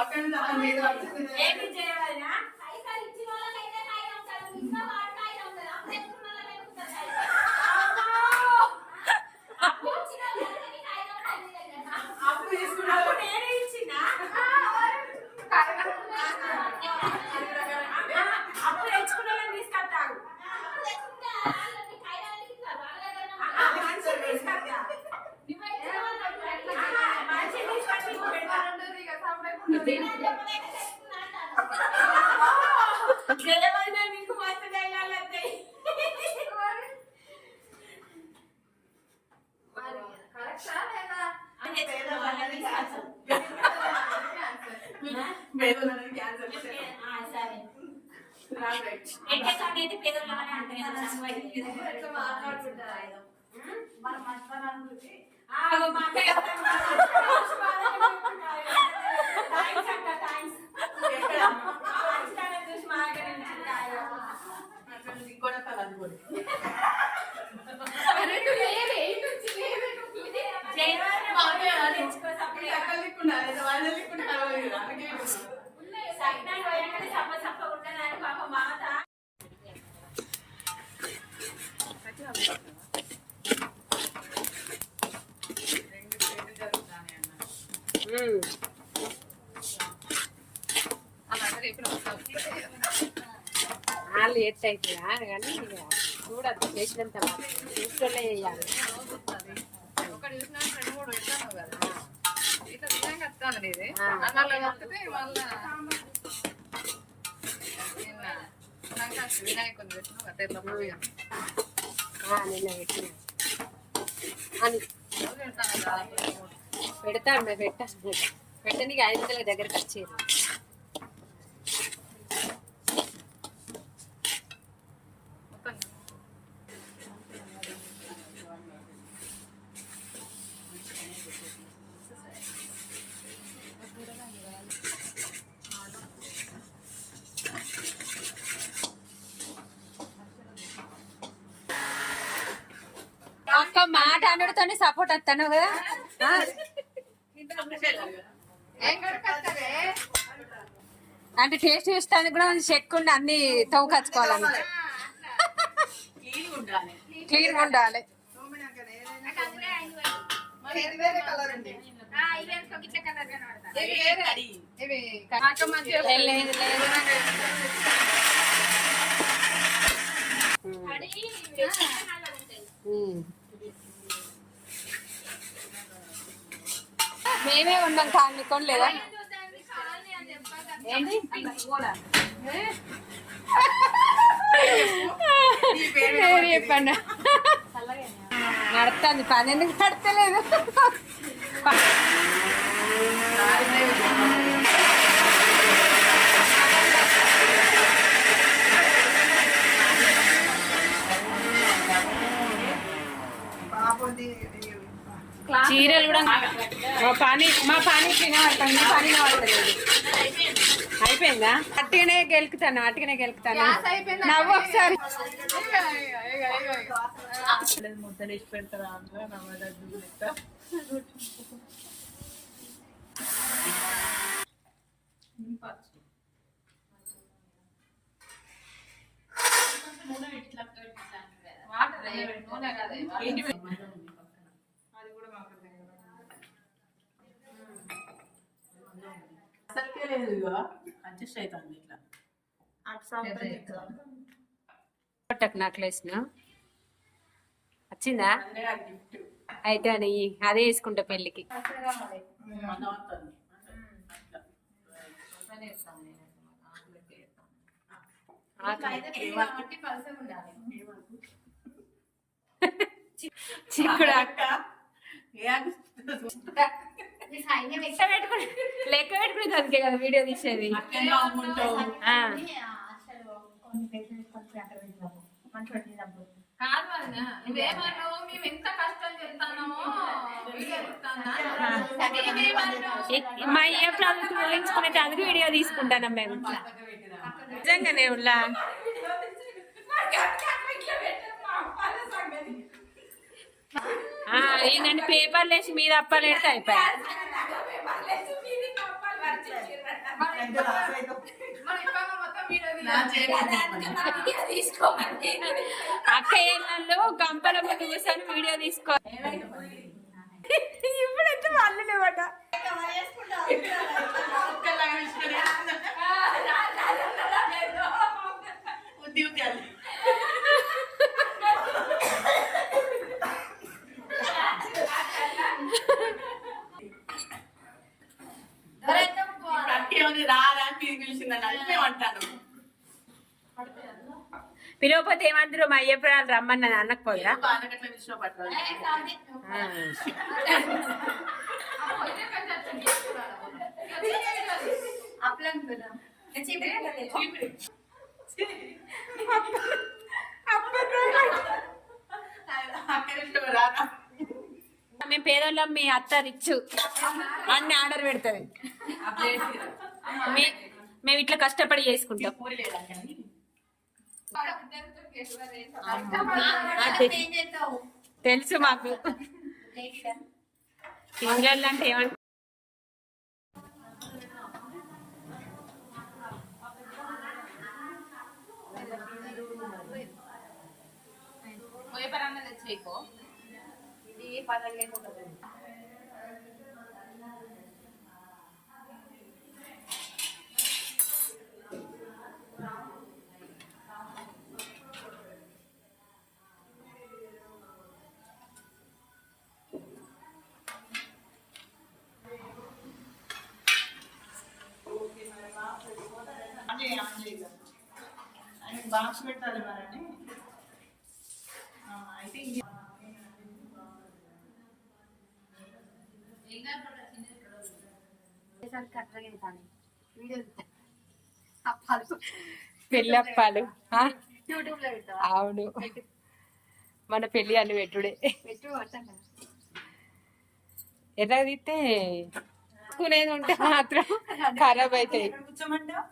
అక్కడ నుంచి అక్కడ మీద పడుతుంది. ఏమి చేయవలనా మాట్లాడుతుంటారు మా అక్క చెప్తాను. Thanks అక్క, thanks. ఎక్కడ? ఆ మంచితనం చూసి మా దగ్గర నుంచి కాదు. అక్కడ నుంచి ఇంకోటి వస్తుంది, అది కూడా. జయవాడ వాళ్ళు తెచ్చుకో ఇది సపరేట్. అక్కడ లిక్కుండా, లేదా వాళ్ళ లిక్కుండా కలవదు కదా, అందుకే ఇప్పుడు. సకినాలు పోయాక సప్ప సప్ప ఉండదని పాప మాత రెండు రెండు జరుగుతానే అన్న. వాళ్ళు ఎట్ అవుతుందా కానీ చూడద్దు చేసినంత చూసుకోలే చేయాలి. ఒకటి చూసినా రెండు మూడు పెట్టాను కదా. ఇట్లా వస్తాను ఇది వస్తే వినాయకుని పెట్టిన నిన్న పెట్టిన. అని. పెడతాను పెట్టనికి ఐదు వందల దగ్గరకు వచ్చేది. ఒక్క మాట అనుడితోనే సపోర్ట్ వస్తాను కదా? ఆ, ఏం కడుకొస్తావే అంటే టేస్ట్ చూస్తానికి కూడా చెక్ ఉండి అన్ని తవ్వుకచ్చుకోవాలని Clean గా ఉండాలి. క్లియర్ ఉండాలి మరి ఇది వేరే కలర్ ఉంది. ఇది వేరే అది. ఇవి కాక మంచిగా లేదు, లేదు, లేదు. ఉమ్. మేమే ఉన్నాం కానుకొని లేదా ఏంటి? ఈ పేరు పేరు చెప్పండి. నడుస్తుంది పని ఎందుకు నడతలేదు? పాపది. చీరలు కూడా మా పని మా పని తినబడతాను మీ పని పడతలేదు అయిపోయిందా? అట్టుగానే గెలుకుతాను అట్టుగానే గెలుకుతాను. నవ్వు ఒకసారి. ముద్దలేసి పెడతారా. వాటర్ నూనె కదా ఏంటి అది కూడా మాకు అర్థం కాదు. అసలుకే లేదు ఇక అడ్జస్ట్ అవుతుంది ఇట్లా. పొట్టకు నెక్లెస్ వచ్చిందా? అయితే అని అదే వేసుకుంటా పెళ్ళికి. అన్న వస్తుంది. అట్లా. చిక్కుడు అక్క? లెక్క పెట్టుకుని లెక్క పెట్టుకుని దానికే కదా వీడియో తీసేది కాదు నువ్వేమన్నావు మేము ఎంత కష్టం మా ఏ ప్రాజెక్ట్ ఊహించుకుని వీడియో తీసుకుంటాను మేము నిజంగానే ఉల్లా. ఏంటంటే పేపర్లు వేసి మీద అప్పాలు పెడితే అయిపోయాయి. అక్క ఏళ్ళల్లో గంపల ముందు కూర్చొని వీడియో తీసుకో ఇప్పుడు వచ్చి వాళ్ళు లేవట. ఉద్యోగాలు పెద్ద అచ్చం చేసుకున్నాడు. అక్కడ విషయం రాదా మేము పేదోళ్ళం మీ అత్త రిచ్చు. అన్ని ఆర్డర్ పెడుతుంది. మే- మేము ఇట్లా కష్టపడి చేసుకుంటాం. తెలుసు మాకు సింగల్ అంటే ఏమంటారు పేపర్ అన్నది తెచ్చేయకో ఇది పనులు లేకుండా బాక్స్ పెట్టాలి మరని అయితే పెళ్ళప్పాలు. ఆ? యూట్యూబ్లో పెడతావా? అవును. మన పెళ్ళి అని పెట్టుడే. పెట్టు పట్టండి ఎట్లా తీస్తే కొనేది ఉంటే మాత్రం ఖరాబ్ అవుతాయి. కూర్చోమంటావు?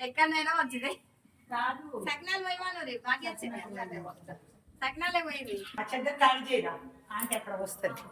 ఎక్కడైనా వచ్చింది సగ్నాలు పోయివాను రేపు సగ్నాలే పోయింది. చెడ్డ ఖాళీ చేయరా? అంటే అక్కడ వస్తుంది.